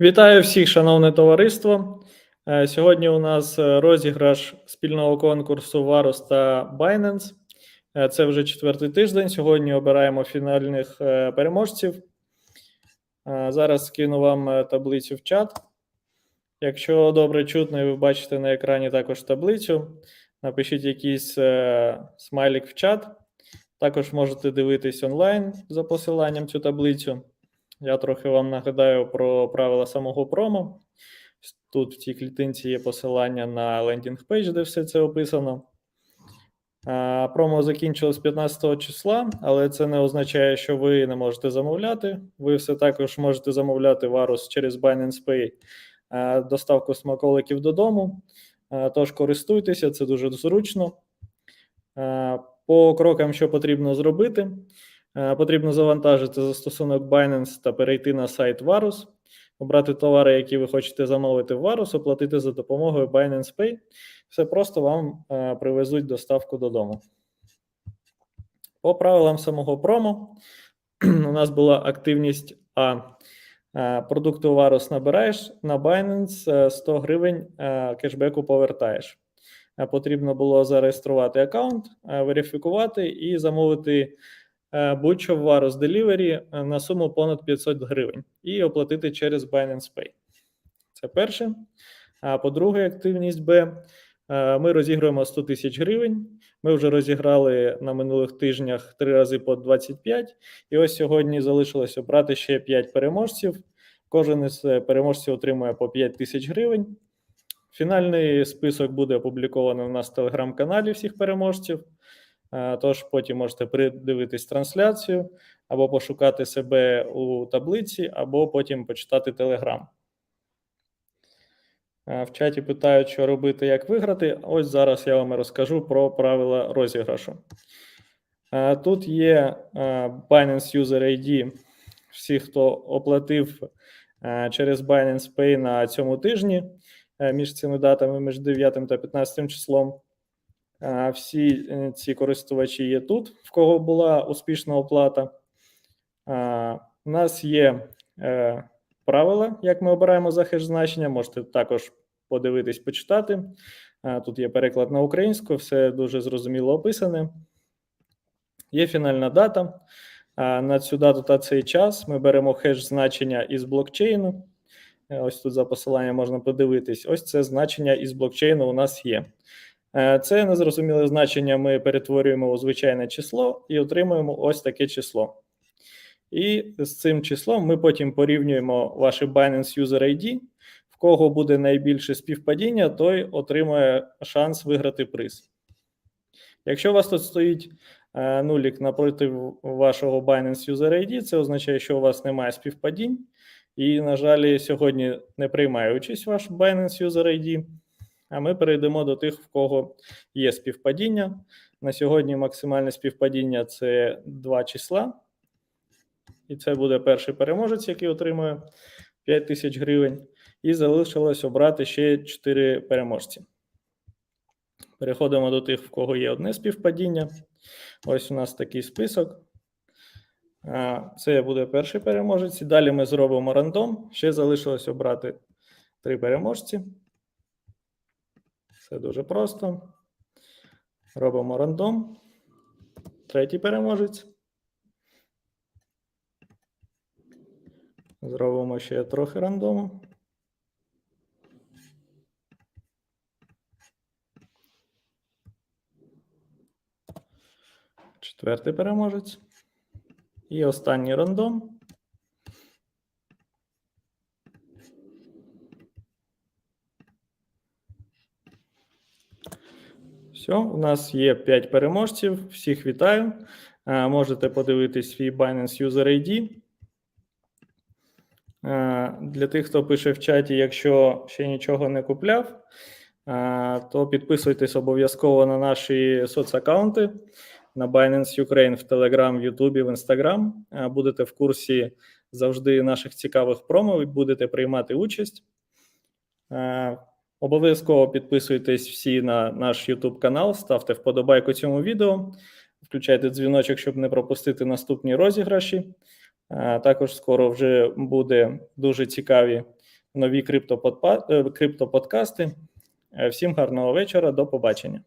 Вітаю всіх, шановне товариство. Е, Сьогодні у нас е, розіграш спільного конкурсу Varus та Binance. Е, Це вже четвертий тиждень. Сьогодні обираємо фінальних переможців. Зараз скину вам таблицю в чат. Якщо добре чутно, і ви бачите на екрані також таблицю. Напишіть якийсь смайлик в чат. Також можете дивитись онлайн за посиланням цю таблицю. Я трохи вам нагадаю про правила самого промо. Тут в цій клітинці є посилання на лендінг пейдж, де все це описано. Промо закінчилось 15 числа, але це не означає, що ви не можете замовляти. Ви все також можете замовляти Varus через Binance Pay доставку смаколиків додому. Тож користуйтеся, це дуже зручно. По крокам, що потрібно зробити. Е, Потрібно завантажити застосунок Binance та перейти на сайт Varus, обрати товари, які ви хочете замовити в Varus, оплатити за допомогою Binance Pay. Все просто вам е, привезуть доставку додому. По правилам самого промо, у нас була активність А. Е, Продукту Varus набираєш на Binance е, 100 гривень кешбеку повертаєш. Потрібно було зареєструвати аккаунт, верифікувати і замовити будь-що в Varus Delivery е, на суму понад 500 гривень і оплатити через Binance Pay. Це перше. А по-друге, активність Б. е, Ми розігруємо 100 тисяч гривень. Ми вже розіграли на минулих тижнях три рази по 25. І ось сьогодні залишилось обрати ще 5 переможців. Кожен із е, переможців отримує по 5 тисяч гривень. Фінальний список буде опублікований у нас в телеграм-каналі всіх переможців. Е, Тож потім можете придивитись трансляцію або пошукати себе у таблиці, або потім почитати Телеграм. В чаті питають, що робити, як виграти. Ось зараз я вам розкажу про правила розіграшу. Е, Тут є е, Binance User ID. Всі, хто оплатив через Binance Pay на цьому тижні між цими датами, між 9 та 15 числом. Всі е, ці користувачі є тут, в кого була успішна оплата. У нас є е, правила, як ми обираємо за хеш значення. Можете також подивитись, почитати. Тут є переклад на українську, все дуже зрозуміло описане. Є фінальна дата. На цю дату та цей час ми беремо хеш значення із блокчейну. Е, Ось тут за посиланням можна подивитись. Ось це значення із блокчейну у нас є. Е, Це незрозуміле значення ми перетворюємо у звичайне число і отримуємо ось таке число. І з цим числом ми потім порівнюємо ваші Binance User ID. В кого буде найбільше співпадіння, той отримує шанс виграти приз. Якщо у вас тут стоїть е, нулік напроти вашого Binance User ID, це означає, що у вас немає співпадінь. І, на жаль, сьогодні не приймає участь ваш Binance User ID. А ми перейдемо до тих, в кого є співпадіння. На сьогодні максимальне співпадіння це два числа. І це буде перший переможець, який отримує 5 тисяч гривень. І залишилось обрати ще 4 переможці. Переходимо до тих, в кого є одне співпадіння. Ось у нас такий список. Це буде перший переможець. Далі ми зробимо рандом. Ще залишилось обрати три переможці. Це дуже просто. Робимо рандом. Третій переможець. Зробимо ще трохи рандому. Четвертий переможець. І останній рандом. Все, у нас є 5 переможців. Всіх вітаю. Е, Можете подивитись свій Binance User ID. Е, Для тих, хто пише в чаті, якщо ще нічого не купляв, е, то підписуйтесь обов'язково на наші соцаккаунти на Binance Ukraine в Telegram, в YouTube, в Instagram. Будете в курсі завжди наших цікавих промо, будете приймати участь. Обов'язково підписуйтесь всі на наш YouTube канал, ставте вподобайку цьому відео, включайте дзвіночок, щоб не пропустити наступні розіграші. Також скоро вже буде дуже цікаві нові е, криптоподкасти. Е, Всім гарного вечора, до побачення.